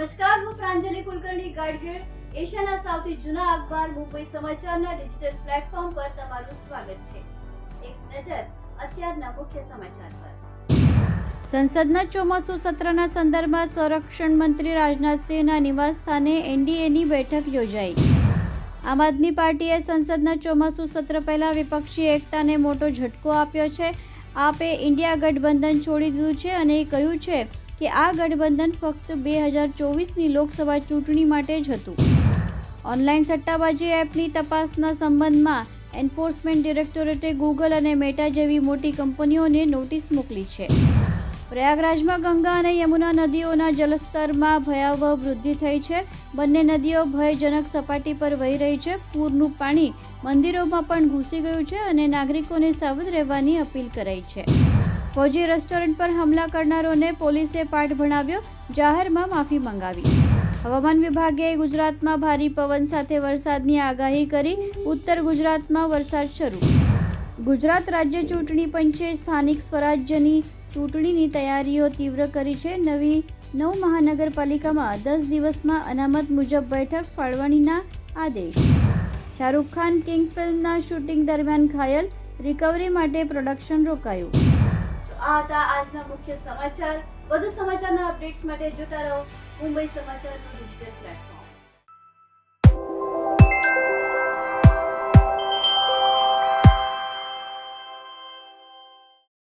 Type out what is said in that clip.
નમસ્કાર, હું પ્રાંજલિ કુલકર્ણી ગાડગીળ એશિયાના સૌથી જૂના અખબાર મુંબઈ સમાચારના ડિજિટલ પ્લેટફોર્મ પર તમારું સ્વાગત છે. એક નજર અત્યારના મુખ્ય સમાચાર પર. સંસદના ચોમાસુ સત્રના સંદર્ભમાં સંરક્ષણ મંત્રી રાજનાથસિંહના નિવાસસ્થાને એનડીએની બેઠક યોજાઈ. આમ આદમી પાર્ટીએ સંસદના ચોમાસુ સત્ર પહેલાં વિપક્ષી એકતાને મોટો ઝટકો આપ્યો છે. આપે ઇન્ડિયા ગઠબંધન છોડી દીધું છે અને કહ્યું છે કે આ ગઠબંધન ફક્ત બે હજાર ચોવીસની લોકસભા ચૂંટણી માટે જ હતું. ઓનલાઈન સટ્ટાબાજી એપની તપાસના સંબંધમાં એન્ફોર્સમેન્ટ ડિરેક્ટોરેટે ગૂગલ અને મેટા જેવી મોટી કંપનીઓને નોટિસ મોકલી છે. પ્રયાગરાજમાં ગંગા અને યમુના નદીઓના જલસ્તરમાં ભયાવહ વૃદ્ધિ થઈ છે. બંને નદીઓ ભયજનક સપાટી પર વહી રહી છે. પૂરનું પાણી મંદિરોમાં પણ ઘૂસી ગયું છે અને નાગરિકોને સાવધ રહેવાની અપીલ કરાઈ છે. ફૌજી રેસ્ટોરન્ટ પર હુમલા કરનારોને પોલીસે પાઠ ભણાવ્યો, જાહેરમાં માફી મંગાવી. હવામાન વિભાગે ગુજરાતમાં ભારે પવન સાથે વરસાદની આગાહી કરી, ઉત્તર ગુજરાતમાં વરસાદ શરૂ. ગુજરાત રાજ્ય ચૂંટણી પંચે સ્થાનિક સ્વરાજ્યની ચૂંટણીની તૈયારીઓ તીવ્ર કરી છે. નવી નવ મહાનગરપાલિકામાં દસ દિવસમાં અનામત મુજબ બેઠક ફાળવણીના આદેશ. શાહરૂખ ખાન કિંગ ફિલ્મના શૂટિંગ દરમિયાન ઘાયલ, રિકવરી માટે પ્રોડક્શન રોકાયું. આ હતા આજના મુખ્ય સમાચાર. વધુ સમાચારના અપડેટ્સ માટે જોતા રહો મુંબઈ સમાચારનું ડિજિટલ પ્લેટફોર્મ.